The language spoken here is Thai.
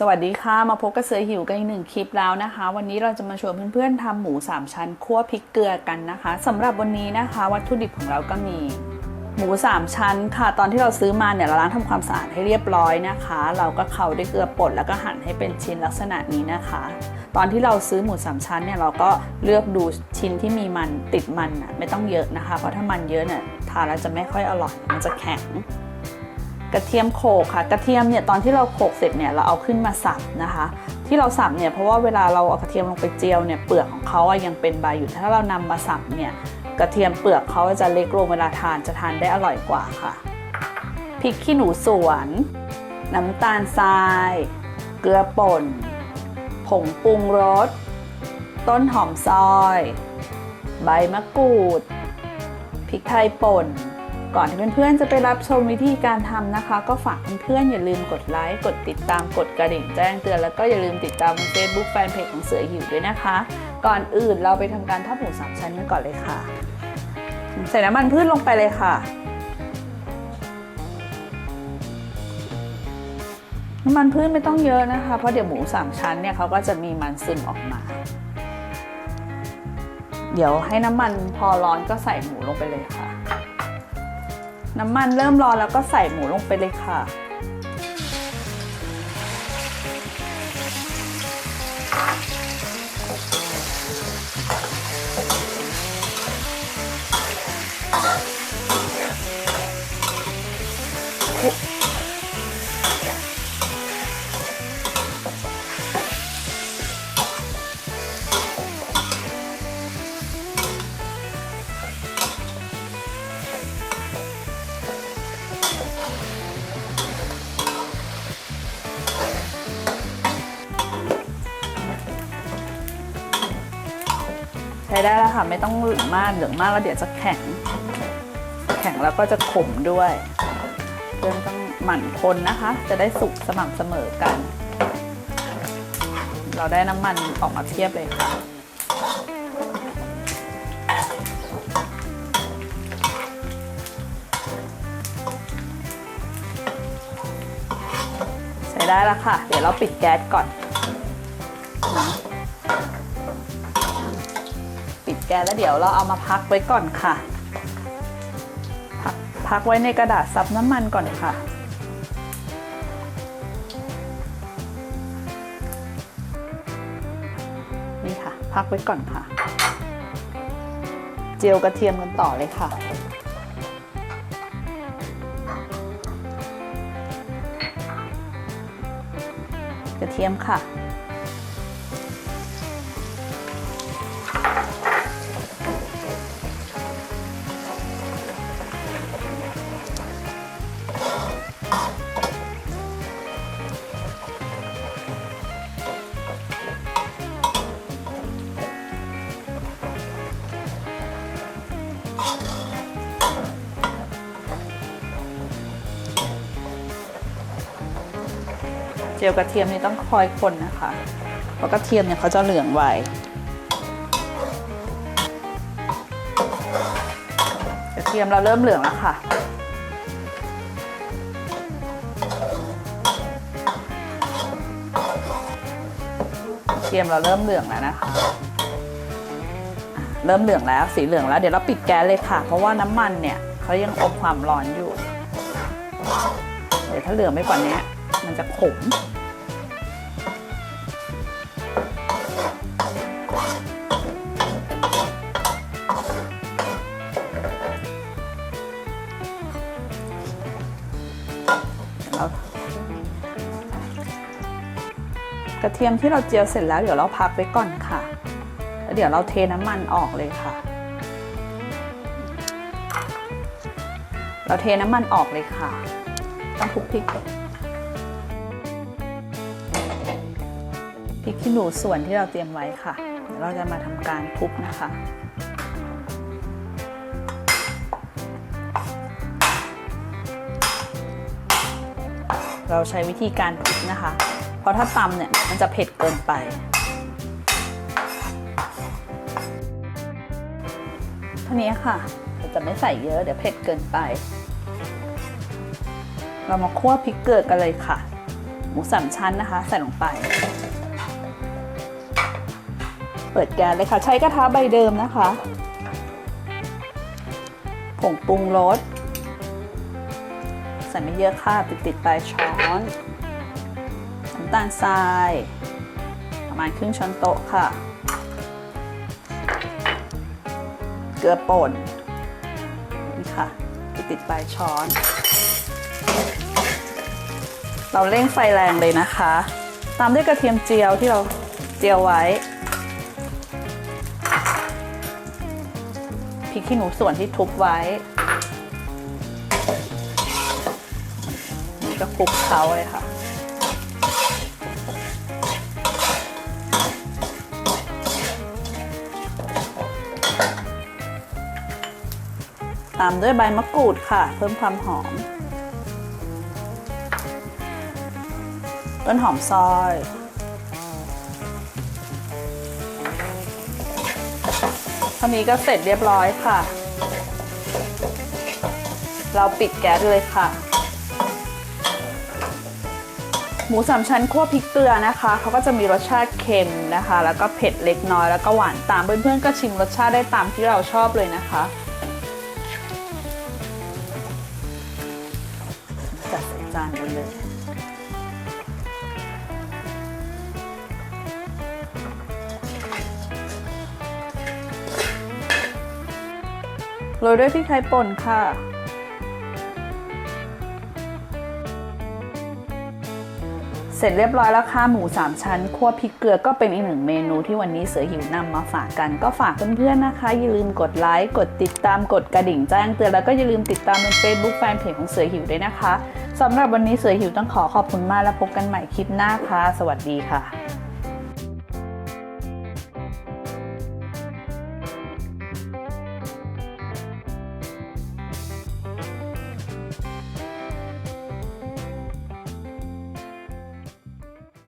สวัสดีค่ะ มาพบกับเสือหิวกันอีกหนึ่งคลิปแล้วนะคะ วันนี้เราจะมาชวนเพื่อนๆทำหมูสามชั้นคั่วพริกเกลือกันนะคะสำหรับวันนี้นะคะ วัตถุดิบของเราก็มี หมูสามชั้นค่ะ ตอนที่เราซื้อมาเนี่ยเราล้างทำความสะอาดให้เรียบร้อยนะคะ เราก็เข่าด้วยเกลือป่นแล้วก็หั่นให้เป็นชิ้นลักษณะนี้นะคะ ตอนที่เราซื้อหมูสามชั้นเนี่ยเราก็เลือกดูชิ้นที่มีมันติดมันนะไม่ต้องเยอะนะคะ เพราะถ้ามันเยอะเนี่ยทานแล้วจะไม่ค่อยอร่อยมันจะแข็ง กระเทียมโขลกค่ะ กระเทียมเนี่ยตอนที่เราโขลกเสร็จเนี่ยเราเอาขึ้นมาสับนะคะ ที่เราสับเนี่ยเพราะว่าเวลาเราเอากระเทียมลงไปเจียวเนี่ยเปลือกของเขาอะยังเป็นใบอยู่ถ้าเรานำมาสับเนี่ยกระเทียมเปลือกเขาจะเล็กลงเวลาทานจะทานได้อร่อยกว่าค่ะพริกขี้หนูสวน น้ำตาลทราย เกลือป่น ผงปรุงรส ต้นหอมซอย ใบมะกรูด พริกไทยป่น ก่อนที่เพื่อนๆจะไปรับชมวิธีการทำนะคะ ก็ฝากเพื่อนๆอย่าลืมกดไลค์ กดติดตาม กดกระดิ่งแจ้งเตือน แล้วก็อย่าลืมติดตาม Facebook Fanpage ของเสือหิวด้วยนะคะ ก่อนอื่นเราไปทำการทอดหมูสามชั้นกันก่อนเลยค่ะ ใส่น้ำมันพืชลงไปเลยค่ะ น้ำมันพืชไม่ต้องเยอะนะคะ เพราะเดี๋ยวหมูสามชั้นเนี่ยเขาก็จะมีมันซึมออกมา เดี๋ยวให้น้ำมันพอร้อนก็ใส่หมูลงไปเลยค่ะ น้ำมันเริ่มร้อนแล้วก็ใส่หมูลงไปเลยค่ะ ใช้ได้แล้วค่ะ ไม่ต้องเหลืองมากเหลืองมากแล้วเดี๋ยวจะแข็ง แข็งแล้วก็จะขมด้วยเพื่อนต้องหมั่นคนนะคะ จะได้สุกสม่ำเสมอกัน เราได้น้ำมันออกมาเทียบเลยค่ะใช้ได้แล้วค่ะ เดี๋ยวเราปิดแก๊สก่อนนะ แกแล้วเดี๋ยวเราเอามาพักไว้ก่อนค่ะ พักพักไว้ในกระดาษซับน้ำมันก่อนค่ะนี่ค่ะ พักไว้ก่อนค่ะ เจียวกระเทียมกันต่อเลยค่ะกระเทียมค่ะ เจียวกระเทียมนี่ต้องคอยคนนะคะเพราะกระเทียมเนี่ยเขาจะเหลืองไวกระเทียมเราเริ่มเหลืองแล้วค่ะกระเทียมเราเริ่มเหลืองแล้วนะคะ เริ่มเหลืองแล้วสีเหลืองแล้วเดี๋ยวเราปิดแก๊สเลยค่ะ เพราะว่าน้ำมันเนี่ยเขายังอมความร้อนอยู่ เดี๋ยวถ้าเหลืองไม่กว่านี้ มันจะขม กระเทียมที่เราเจียวเสร็จแล้วเดี๋ยวเราพักไว้ก่อนค่ะแล้วเดี๋ยวเราเทน้ำมันออกเลยค่ะ เราเทน้ำมันออกเลยค่ะต้องคลุกพริก ริกขี้หนูส่วนที่เราเตรียมไว้ค่ะ เดี๋ยวเราจะมาทำการคลุกนะคะเราใช้วิธีการคลุกนะคะ เพราะถ้าตำเนี่ยมันจะเผ็ดเกินไป เท่านี้ค่ะเราจะไม่ใส่เยอะเดี๋ยวเผ็ดเกินไป เรามาคั่วพริกเกลือกันเลยค่ะ หมูสามชั้นนะคะ ใส่ลงไป ปิดแก๊สเลยค่ะ ใช้กระทะใบเดิมนะคะ ผงปรุงรสใส่ไม่เยอะค่ะติดติดๆไปช้อนน้ำตาลทราย ประมาณครึ่งช้อนโต๊ะค่ะ เกลือป่นนี่ค่ะ ติดติดปลายช้อน เราเร่งไฟแรงเลยนะคะ ตามด้วยกระเทียมเจียวที่เราเจียวไว้ ริกขี้หนูส่วนที่ทุบไว้ก็คลุกเคล้าเลยค่ะตามด้วยใบมะกรูดค่ะ เพิ่มความหอม ต้นหอมซอย ท่านี้ก็เสร็จเรียบร้อยค่ะ เราปิดแก๊สเลยค่ะ หมูสามชั้นคั่วพริกเกลือนะคะเขาก็จะมีรสชาติเค็มนะคะ แล้วก็เผ็ดเล็กน้อยแล้วก็หวานตามเพื่อนๆก็ชิมรสชาติได้ตามที่เราชอบเลยนะคะจัดจานไปเลย โรยด้วยพริกไทยป่นค่ะ เสร็จเรียบร้อยแล้วค่ะหมู 3 ชั้นคั่วพริกเกลือก็เป็นอีกหนึ่งเมนูที่วันนี้เสือหิวนำมาฝากกันก็ฝากเพื่อนๆนะคะ อย่าลืมกดไลค์กดติดตามกดกระดิ่งแจ้งเตือนแล้วก็อย่าลืมติดตามใน Facebook แฟนเพจของเสือหิวด้วยนะคะสำหรับวันนี้เสือหิวต้องขอขอบคุณมากแล้วพบกันใหม่คลิปหน้าค่ะ สวัสดีค่ะ